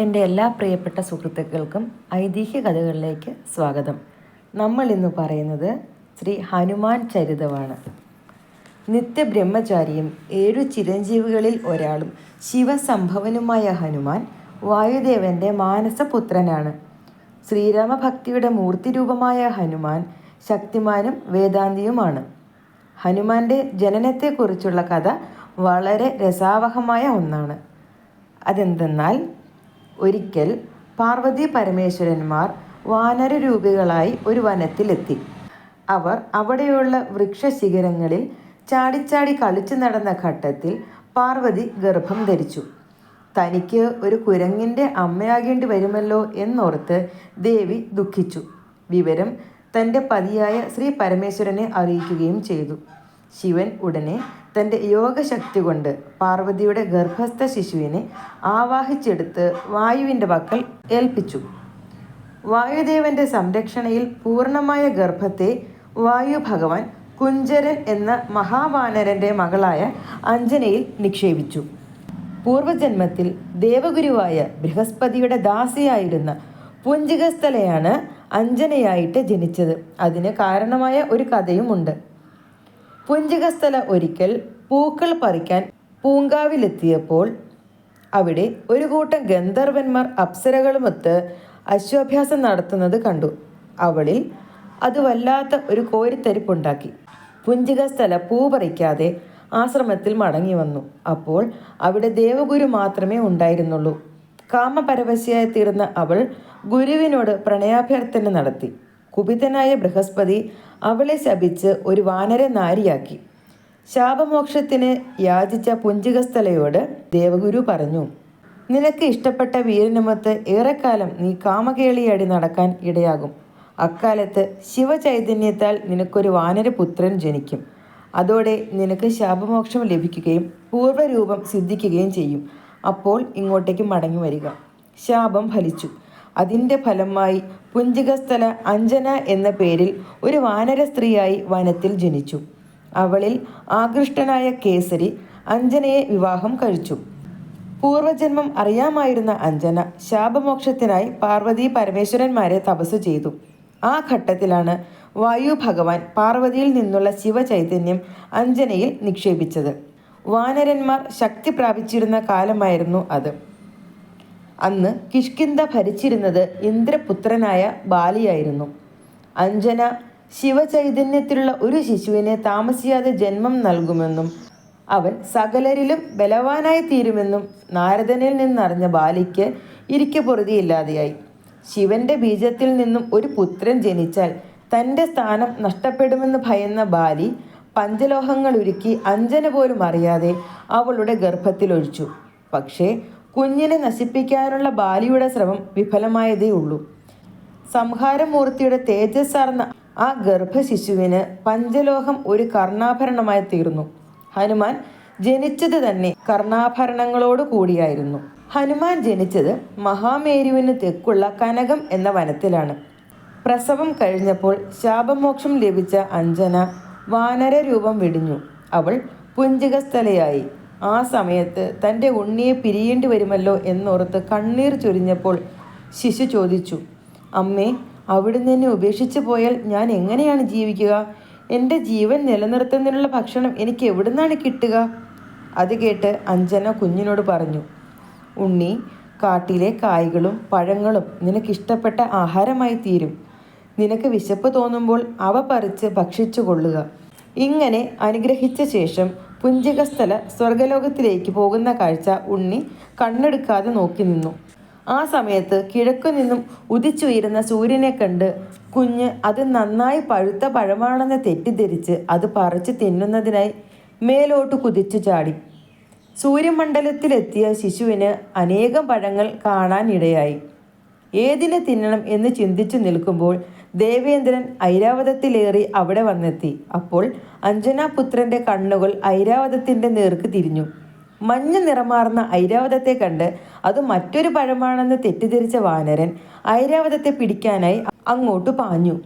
എന്റെ എല്ലാ പ്രിയപ്പെട്ട സുഹൃത്തുക്കൾക്കും ഐതിഹ്യ കഥകളിലേക്ക് സ്വാഗതം. നമ്മൾ ഇന്ന് പറയുന്നത് ശ്രീ ഹനുമാൻ ചരിതമാണ്. നിത്യബ്രഹ്മചാരിയും ഏഴു ചിരഞ്ജീവികളിൽ ഒരാളും ശിവസംഭവനുമായ ഹനുമാൻ വായുദേവന്റെ മാനസപുത്രനാണ്. ശ്രീരാമഭക്തിയുടെ മൂർത്തിരൂപമായ ഹനുമാൻ ശക്തിമാനും വേദാന്തിയുമാണ്. ഹനുമാന്റെ ജനനത്തെക്കുറിച്ചുള്ള കഥ വളരെ രസാവഹമായ ഒന്നാണ്. അതെന്തെന്നാൽ ഒരിക്കൽ പാർവതി പരമേശ്വരന്മാർ വാനരരൂപികളായി ഒരു വനത്തിലെത്തി. അവർ അവിടെയുള്ള വൃക്ഷശിഖരങ്ങളിൽ ചാടിച്ചാടി കളിച്ചു നടന്ന ഘട്ടത്തിൽ പാർവതി ഗർഭം ധരിച്ചു. തനിക്ക് ഒരു കുരങ്ങിന്റെ അമ്മയാകേണ്ടി വരുമല്ലോ എന്നോർത്ത് ദേവി ദുഃഖിച്ചു. വിവരം തന്റെ പതിയായ ശ്രീ പരമേശ്വരനെ അറിയിക്കുകയും ചെയ്തു. ശിവൻ ഉടനെ തന്റെ യോഗശക്തി കൊണ്ട് പാർവതിയുടെ ഗർഭസ്ഥ ശിശുവിനെ ആവാഹിച്ചെടുത്ത് വായുവിന്റെ പക്കൽ ഏൽപ്പിച്ചു. വായുദേവന്റെ സംരക്ഷണയിൽ പൂർണമായ ഗർഭത്തെ വായു ഭഗവാൻ കുഞ്ചരൻ എന്ന മഹാവാനരന്റെ മകളായ അഞ്ജനയിൽ നിക്ഷേപിച്ചു. പൂർവജന്മത്തിൽ ദേവഗുരുവായ ബൃഹസ്പതിയുടെ ദാസിയായിരുന്ന പുഞ്ചികസ്ഥലയാണ് അഞ്ജനയായിട്ട് ജനിച്ചത്. അതിന് കാരണമായ ഒരു കഥയുമുണ്ട്. പുഞ്ചികസ്ഥല ഒരിക്കൽ പൂക്കൾ പറിക്കാൻ പൂങ്കാവിലെത്തിയപ്പോൾ അവിടെ ഒരു കൂട്ടം ഗന്ധർവന്മാർ അപ്സരകളുമൊത്ത് അശ്വാഭ്യാസം നടത്തുന്നത് കണ്ടു. അവളിൽ അത് വല്ലാത്ത ഒരു കോരിത്തരിപ്പുണ്ടാക്കി. പുഞ്ചികസ്ഥല പൂ പറിക്കാതെ ആശ്രമത്തിൽ മടങ്ങി വന്നു. അപ്പോൾ അവിടെ ദേവഗുരു മാത്രമേ ഉണ്ടായിരുന്നുള്ളൂ. കാമപരവശയായി തീർന്ന അവൾ ഗുരുവിനോട് പ്രണയാഭ്യർത്ഥന നടത്തി. കുപിതനായ ബൃഹസ്പതി അവളെ ശപിച്ച് ഒരു വാനര നാരിയാക്കി. ശാപമോക്ഷത്തിന് യാചിച്ച പുഞ്ചികസ്ഥലയോട് ദേവഗുരു പറഞ്ഞു നിനക്ക് ഇഷ്ടപ്പെട്ട വീരനുമത്ത് ഏറെക്കാലം നീ കാമകേളിയാടി നടക്കാൻ ഇടയാകും. അക്കാലത്ത് ശിവചൈതന്യത്താൽ നിനക്കൊരു വാനരപുത്രൻ ജനിക്കും. അതോടെ നിനക്ക് ശാപമോക്ഷം ലഭിക്കുകയും പൂർവരൂപം സിദ്ധിക്കുകയും ചെയ്യും. അപ്പോൾ ഇങ്ങോട്ടേക്ക് മടങ്ങി വരിക. ശാപം ഫലിച്ചു. അതിന്റെ ഫലമായി പുഞ്ചികസ്ഥല അഞ്ജന എന്ന പേരിൽ ഒരു വാനര സ്ത്രീയായി വനത്തിൽ ജനിച്ചു. അവളിൽ ആകൃഷ്ടനായ കേസരി അഞ്ജനയെ വിവാഹം കഴിച്ചു. പൂർവജന്മം അറിയാമായിരുന്ന അഞ്ജന ശാപമോക്ഷത്തിനായി പാർവതി പരമേശ്വരന്മാരെ തപസ് ചെയ്തു. ആ ഘട്ടത്തിലാണ് വായു ഭഗവാൻ പാർവതിയിൽ നിന്നുള്ള ശിവചൈതന്യം അഞ്ജനയിൽ നിക്ഷേപിച്ചത്. വാനരന്മാർ ശക്തി പ്രാപിച്ചിരുന്ന കാലമായിരുന്നു അത്. അന്ന് കിഷ്കിന്ത ഭരിച്ചിരുന്നത് ഇന്ദ്രപുത്രനായ ബാലിയായിരുന്നു. അഞ്ജന ശിവചൈതന്യത്തിലുള്ള ഒരു ശിശുവിനെ താമസിയാതെ ജന്മം നൽകുമെന്നും അവൻ സകലരിലും ബലവാനായി തീരുമെന്നും നാരദനിൽ നിന്നറിഞ്ഞ ബാലിക്ക് ഇരിക്കെ പൊറുതിയില്ലാതെയായി ശിവന്റെ ബീജത്തിൽ നിന്നും ഒരു പുത്രൻ ജനിച്ചാൽ തന്റെ സ്ഥാനം നഷ്ടപ്പെടുമെന്ന് ഭയന്ന ബാലി പഞ്ചലോഹങ്ങൾ ഉരുക്കി അഞ്ജന പോലും അറിയാതെ അവളുടെ ഗർഭത്തിലൊഴിച്ചു പക്ഷേ കുഞ്ഞിനെ നശിപ്പിക്കാനുള്ള ബാലിയുടെ ശ്രമം വിഫലമായതേ ഉള്ളൂ. സംഹാരമൂർത്തിയുടെ തേജസ്സാർന്ന ആ ഗർഭശിശുവിന് പഞ്ചലോഹം ഒരു കർണാഭരണമായി തീർന്നു. ഹനുമാൻ ജനിച്ചത് തന്നെ കർണാഭരണങ്ങളോട് കൂടിയായിരുന്നു. ഹനുമാൻ ജനിച്ചത് മഹാമേരുവിന് തെക്കുള്ള കനകം എന്ന വനത്തിലാണ്. പ്രസവം കഴിഞ്ഞപ്പോൾ ശാപമോക്ഷം ലഭിച്ച അഞ്ജന വാനര രൂപം വെടിഞ്ഞു. അവൾ പുഞ്ചികസ്ഥലയായി. ആ സമയത്ത് തന്റെ ഉണ്ണിയെ പിരിയേണ്ടി വരുമല്ലോ എന്നോർത്ത് കണ്ണീർ ചൊരിഞ്ഞപ്പോൾ ശിശു ചോദിച്ചു അമ്മേ അവിടുന്ന് എന്നെ ഉപേക്ഷിച്ചു പോയാൽ ഞാൻ എങ്ങനെയാണ് ജീവിക്കുക? എന്റെ ജീവൻ നിലനിർത്തുന്നതിനുള്ള ഭക്ഷണം എനിക്ക് എവിടുന്നാണ് കിട്ടുക? അത് കേട്ട് അഞ്ജന കുഞ്ഞിനോട് പറഞ്ഞു ഉണ്ണി കാട്ടിലെ കായ്കളും പഴങ്ങളും നിനക്കിഷ്ടപ്പെട്ട ആഹാരമായി തീരും. നിനക്ക് വിശപ്പ് തോന്നുമ്പോൾ അവ പറിച്ച് ഭക്ഷിച്ചു കൊള്ളുക ഇങ്ങനെ അനുഗ്രഹിച്ച ശേഷം പുഞ്ചികസ്ഥല സ്വർഗലോകത്തിലേക്ക് പോകുന്ന കാഴ്ച ഉണ്ണി കണ്ണെടുക്കാതെ നോക്കി നിന്നു. ആ സമയത്ത് കിഴക്കു നിന്നും ഉദിച്ചുയരുന്ന സൂര്യനെ കണ്ട് കുഞ്ഞ് അത് നന്നായി പഴുത്ത പഴമാണെന്ന് തെറ്റിദ്ധരിച്ച് അത് പറിച്ച് തിന്നുന്നതിനായി മേലോട്ട് കുതിച്ചു ചാടി. സൂര്യമണ്ഡലത്തിലെത്തിയ ശിശുവിന് അനേകം പഴങ്ങൾ കാണാനിടയായി. ഏതിനെ തിന്നണം എന്ന് ചിന്തിച്ചു നിൽക്കുമ്പോൾ ദേവേന്ദ്രൻ ഐരാവതത്തിലേറി അവിടെ വന്നെത്തി. അപ്പോൾ അഞ്ജനാപുത്രന്റെ കണ്ണുകൾ ഐരാവതത്തിന്റെ നേർക്ക് തിരിഞ്ഞു. മഞ്ഞ നിറമാർന്ന ഐരാവതത്തെ കണ്ട് അത് മറ്റൊരു പഴമാണെന്ന് തെറ്റിദ്ധരിച്ച വാനരൻ ഐരാവതത്തെ പിടിക്കാനായി അങ്ങോട്ട് പാഞ്ഞു.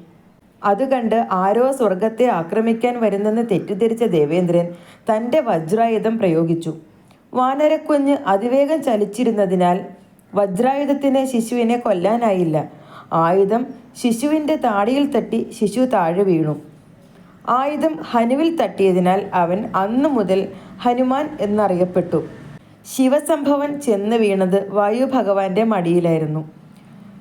അത് കണ്ട് ആരോ സ്വർഗത്തെ ആക്രമിക്കാൻ വരുന്നെന്ന് തെറ്റിദ്ധരിച്ച ദേവേന്ദ്രൻ തന്റെ വജ്രായുധം പ്രയോഗിച്ചു. വാനരക്കുഞ്ഞ് അതിവേഗം ചലിച്ചിരുന്നതിനാൽ വജ്രായുധത്തിന് ശിശുവിനെ കൊല്ലാനായില്ല. ആയുധം ശിശുവിന്റെ താടിയിൽ തട്ടി ശിശു താഴെ വീണു. ആയുധം ഹനുവിൽ തട്ടിയതിനാൽ അവൻ അന്നു മുതൽ ഹനുമാൻ എന്നറിയപ്പെട്ടു. ശിവസംഭവൻ ചെന്ന് വീണത് വായു ഭഗവാന്റെ മടിയിലായിരുന്നു.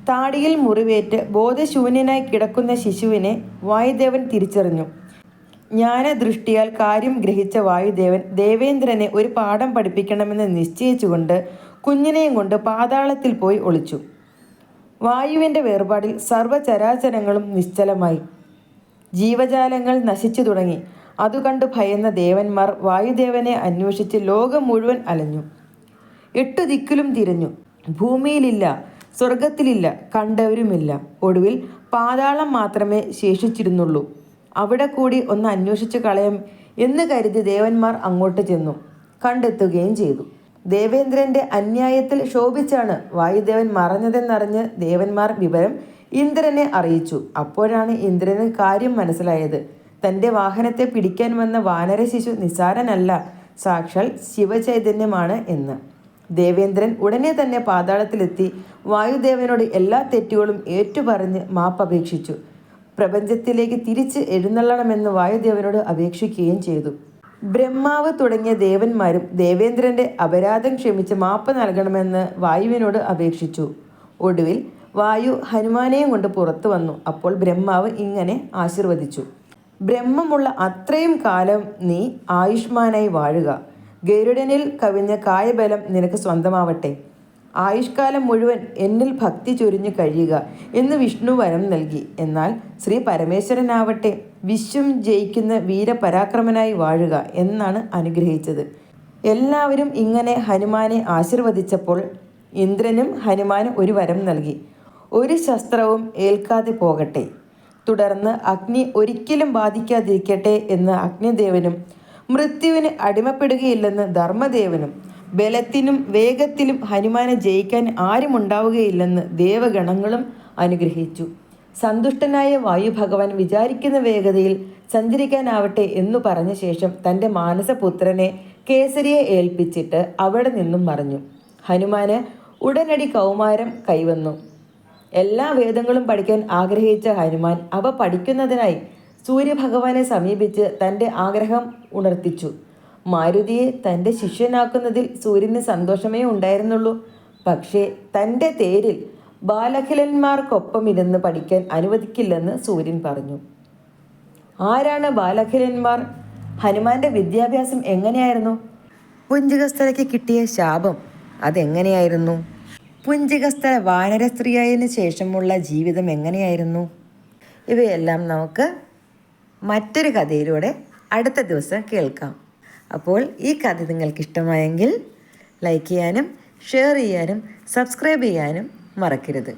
താടിയിൽ മുറിവേറ്റ് ബോധശൂന്യനായി കിടക്കുന്ന ശിശുവിനെ വായുദേവൻ തിരിച്ചറിഞ്ഞു. ജ്ഞാനദൃഷ്ടിയാൽ കാര്യം ഗ്രഹിച്ച വായുദേവൻ ദേവേന്ദ്രനെ ഒരു പാഠം പഠിപ്പിക്കണമെന്ന് നിശ്ചയിച്ചുകൊണ്ട് കുഞ്ഞിനെയും കൊണ്ട് പാതാളത്തിൽ പോയി ഒളിച്ചു. വായുവിന്റെ വേർപാടിൽ സർവചരാചരങ്ങളും നിശ്ചലമായി. ജീവജാലങ്ങൾ നശിച്ചു തുടങ്ങി. അതു കണ്ടു ഭയന്ന ദേവന്മാർ വായുദേവനെ അന്വേഷിച്ച് ലോകം മുഴുവൻ അലഞ്ഞു. എട്ടു ദിക്കിലും തിരഞ്ഞു. ഭൂമിയിലില്ല സ്വർഗത്തിലില്ല കണ്ടവരുമില്ല. ഒടുവിൽ പാതാളം മാത്രമേ ശേഷിച്ചിരുന്നുള്ളൂ. അവിടെ കൂടി ഒന്ന് അന്വേഷിച്ചു കളയാം എന്ന് കരുതി ദേവന്മാർ അങ്ങോട്ട് ചെന്നു. കണ്ടെത്തുകയും ചെയ്തു. ദേവേന്ദ്രന്റെ അന്യായത്തിൽ ശോഭിച്ചാണ് വായുദേവൻ മറഞ്ഞതെന്നറിഞ്ഞ് ദേവന്മാർ വിവരം ഇന്ദ്രനെ അറിയിച്ചു. അപ്പോഴാണ് ഇന്ദ്രന് കാര്യം മനസ്സിലായത്. തന്റെ വാഹനത്തെ പിടിക്കാൻ വന്ന വാനര ശിശു നിസാരനല്ല സാക്ഷാൽ ശിവചൈതന്യമാണ് എന്ന്. ദേവേന്ദ്രൻ ഉടനെ തന്നെ പാതാളത്തിലെത്തി വായുദേവനോട് എല്ലാ തെറ്റുകളും ഏറ്റുപറഞ്ഞ് മാപ്പപേക്ഷിച്ചു പ്രപഞ്ചത്തിലേക്ക് തിരിച്ച് എഴുന്നള്ളണമെന്ന് വായുദേവനോട് അപേക്ഷിക്കുകയും ചെയ്തു. ബ്രഹ്മാവ് തുടങ്ങിയ ദേവന്മാരും ദേവേന്ദ്രന്റെ അപരാധം ക്ഷമിച്ച് മാപ്പ് നൽകണമെന്ന് വായുവിനോട് അപേക്ഷിച്ചു. ഒടുവിൽ വായു ഹനുമാനെയും കൊണ്ട് പുറത്തു വന്നു. അപ്പോൾ ബ്രഹ്മാവ് ഇങ്ങനെ ആശീർവദിച്ചു. ബ്രഹ്മമുള്ള അത്രയും കാലം നീ ആയുഷ്മാനായി വാഴുക. ഗരുഡനിൽ കവിഞ്ഞ കായബലം നിനക്ക് സ്വന്തമാവട്ടെ. ആയുഷ്കാലം മുഴുവൻ എന്നിൽ ഭക്തി ചൊരിഞ്ഞു കഴിയുക എന്ന് വിഷ്ണു വരം നൽകി. എന്നാൽ ശ്രീ പരമേശ്വരനാവട്ടെ വിശ്വം ജയിക്കുന്ന വീരപരാക്രമനായി വാഴുക എന്നാണ് അനുഗ്രഹിച്ചത്. എല്ലാവരും ഇങ്ങനെ ഹനുമാനെ ആശീർവദിച്ചപ്പോൾ ഇന്ദ്രനും ഹനുമാനും ഒരു വരം നൽകി. ഒരു ശസ്ത്രവും ഏൽക്കാതെ പോകട്ടെ. തുടർന്ന് അഗ്നി ഒരിക്കലും ബാധിക്കാതിരിക്കട്ടെ എന്ന് അഗ്നിദേവനും മൃത്യുവിന് അടിമപ്പെടുകയില്ലെന്ന് ധർമ്മദേവനും ബലത്തിനും വേഗത്തിലും ഹനുമാനെ ജയിക്കാൻ ആരുമുണ്ടാവുകയില്ലെന്ന് ദേവഗണങ്ങളും അനുഗ്രഹിച്ചു. സന്തുഷ്ടനായ വായു ഭഗവാൻ വിചാരിക്കുന്ന വേഗതയിൽ സഞ്ചരിക്കാനാവട്ടെ എന്നു പറഞ്ഞ ശേഷം തന്റെ മാനസപുത്രനെ കേസരിയെ ഏൽപ്പിച്ചിട്ട് അവിടെ നിന്നും മറഞ്ഞു. ഹനുമാന് ഉടനടി കൗമാരം കൈവന്നു. എല്ലാ വേദങ്ങളും പഠിക്കാൻ ആഗ്രഹിച്ച ഹനുമാൻ അവ പഠിക്കുന്നതിനായി സൂര്യഭഗവാനെ സമീപിച്ച് തന്റെ ആഗ്രഹം ഉണർത്തിച്ചു. മാരുതിയെ തന്റെ ശിഷ്യനാക്കുന്നതിൽ സൂര്യന് സന്തോഷമേ ഉണ്ടായിരുന്നുള്ളൂ. പക്ഷേ തന്റെ തേരിൽ ബാലഖിലന്മാർക്കൊപ്പം ഇരുന്ന് പഠിക്കാൻ അനുവദിക്കില്ലെന്ന് സൂര്യൻ പറഞ്ഞു. ആരാണ് ബാലഖിലന്മാർ? ഹനുമാന്റെ വിദ്യാഭ്യാസം എങ്ങനെയായിരുന്നു? പുഞ്ചികസ്ഥലയ്ക്ക് കിട്ടിയ ശാപം അതെങ്ങനെയായിരുന്നു? പുഞ്ചികസ്ഥല വാനര സ്ത്രീയായതിനു ശേഷമുള്ള ജീവിതം എങ്ങനെയായിരുന്നു? ഇവയെല്ലാം നമുക്ക് മറ്റൊരു കഥയിലൂടെ അടുത്ത ദിവസം കേൾക്കാം. അപ്പോൾ ഈ കഥ നിങ്ങൾക്ക് ഇഷ്ടമായെങ്കിൽ ലൈക്ക് ചെയ്യാനും ഷെയർ ചെയ്യാനും സബ്സ്ക്രൈബ് ചെയ്യാനും മറക്കരുത്.